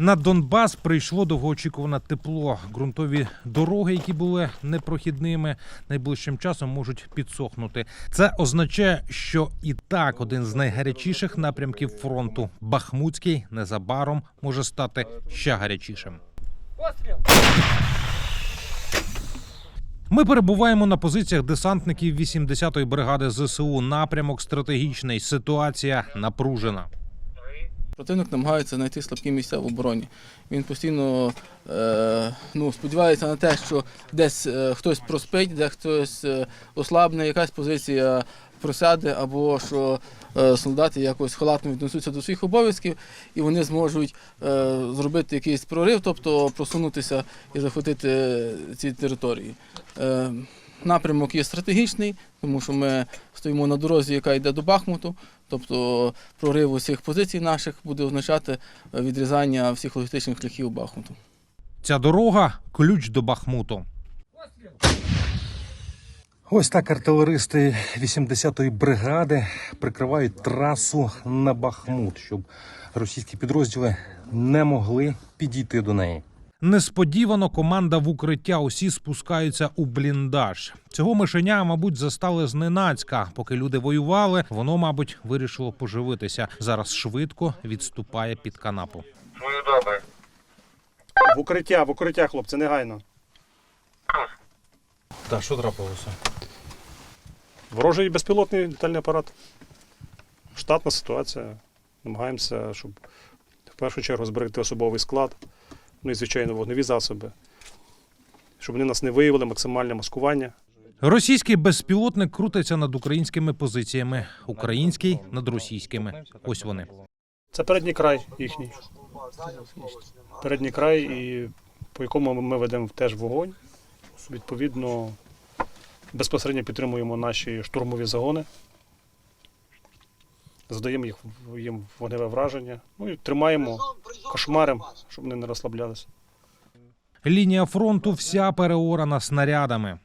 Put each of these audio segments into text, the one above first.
На Донбас прийшло довгоочікуване тепло. Ґрунтові дороги, які були непрохідними, найближчим часом можуть підсохнути. Це означає, що і так один з найгарячіших напрямків фронту Бахмутський незабаром може стати ще гарячішим. Ми перебуваємо на позиціях десантників 80-ї бригади ЗСУ. Напрямок стратегічний. Ситуація напружена. Противник намагається знайти слабкі місця в обороні. Він постійно е, ну, сподівається на те, що десь е, хтось проспить, де хтось е, ослабне, якась позиція просяде, або що е, солдати якось халатно віднесуться до своїх обов'язків, і вони зможуть е, зробити якийсь прорив, тобто просунутися і захопити ці території. Е, напрямок є стратегічний, тому що ми стоїмо на дорозі, яка йде до Бахмуту. Тобто прорив усіх позицій наших буде означати е, відрізання всіх логістичних шляхів Бахмуту. Ця дорога ключ до Бахмуту. Ось так артилеристи 80-ї бригади прикривають трасу на Бахмут, щоб російські підрозділи не могли підійти до неї. Несподівано команда в укриття усі спускаються у бліндаж. Цього мишеня, мабуть, застали зненацька. Поки люди воювали, воно, мабуть, вирішило поживитися. Зараз швидко відступає під канапу. Твою добре. В укриття, в укриття, хлопці, негайно. Та що трапилося? Ворожий безпілотний літальний апарат. Штатна ситуація. Намагаємося, щоб в першу чергу зберегти особовий склад, ну і, звичайно, вогневі засоби, щоб вони нас не виявили, максимальне маскування. Російський безпілотник крутиться над українськими позиціями, український над російськими. Ось вони. Це передній край їхній. Передній край, і по якому ми ведемо теж вогонь. Відповідно, безпосередньо підтримуємо наші штурмові загони. Задаємо їх, їм вогневе враження. Ну і тримаємо кошмарем, щоб вони не розслаблялися. Лінія фронту вся переорана снарядами.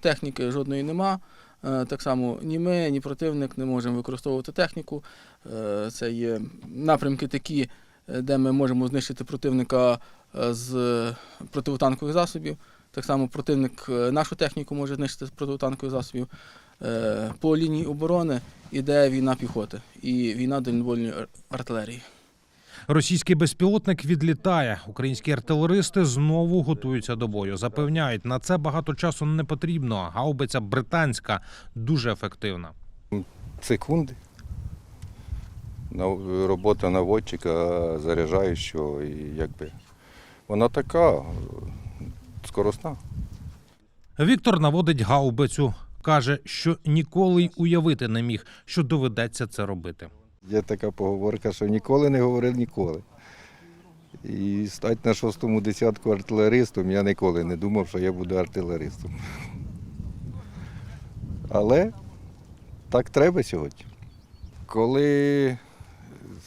Техніки жодної нема. Е, Так само ні ми, ні противник не можемо використовувати техніку. Е, Це є напрямки такі, е, де ми можемо знищити противника з противотанкових засобів. Так само противник нашу техніку може знищити з противотанкових засобів. По лінії оборони іде війна піхоти і війна дальнобойної ар- артилерії. Російський безпілотник відлітає. Українські артилеристи знову готуються до бою. Запевняють, на це багато часу не потрібно. Гаубиця британська дуже ефективна. секунди. Робота наводчика заряджаючого і якби вона така скоросна. Віктор наводить гаубицю. Каже, що ніколи й уявити не міг, що доведеться це робити. Є така поговорка, що ніколи не говорив ніколи. І стати на шостому десятку артилеристом, я ніколи не думав, що я буду артилеристом. Але так треба сьогодні. Коли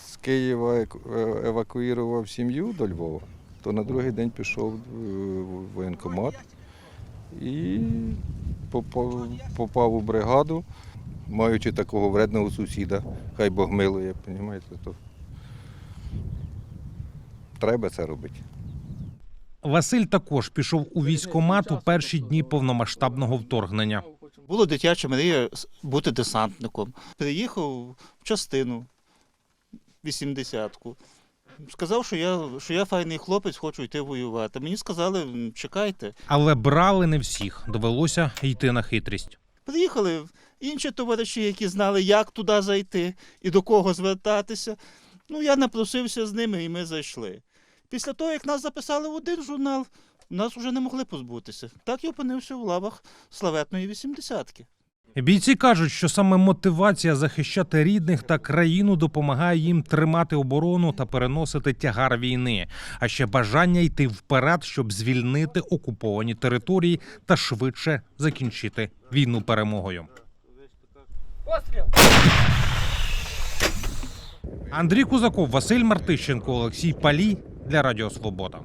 з Києва е- евакуював сім'ю до Львова, то на другий день пішов е, в воєнкомат і попав, попав у бригаду, маючи такого вредного сусіда, хай Бог милує, розумієте, то треба це робити. Василь також пішов у військкомат у перші дні повномасштабного вторгнення. Було дитяча мрія бути десантником. Приїхав в частину 80-ку. Сказав, що я, що я файний хлопець, хочу йти воювати. Мені сказали, чекайте. Але брали не всіх. Довелося йти на хитрість. Приїхали інші товариші, які знали, як туди зайти і до кого звертатися. Ну, я напросився з ними, і ми зайшли. Після того, як нас записали в один журнал, нас вже не могли позбутися. Так я опинився в лавах славетної 80-ки. Бійці кажуть, що саме мотивація захищати рідних та країну допомагає їм тримати оборону та переносити тягар війни, а ще бажання йти вперед, щоб звільнити окуповані території та швидше закінчити війну перемогою. Андрій Кузаков, Василь Мартищенко, Олексій Палій для Радіо Свобода.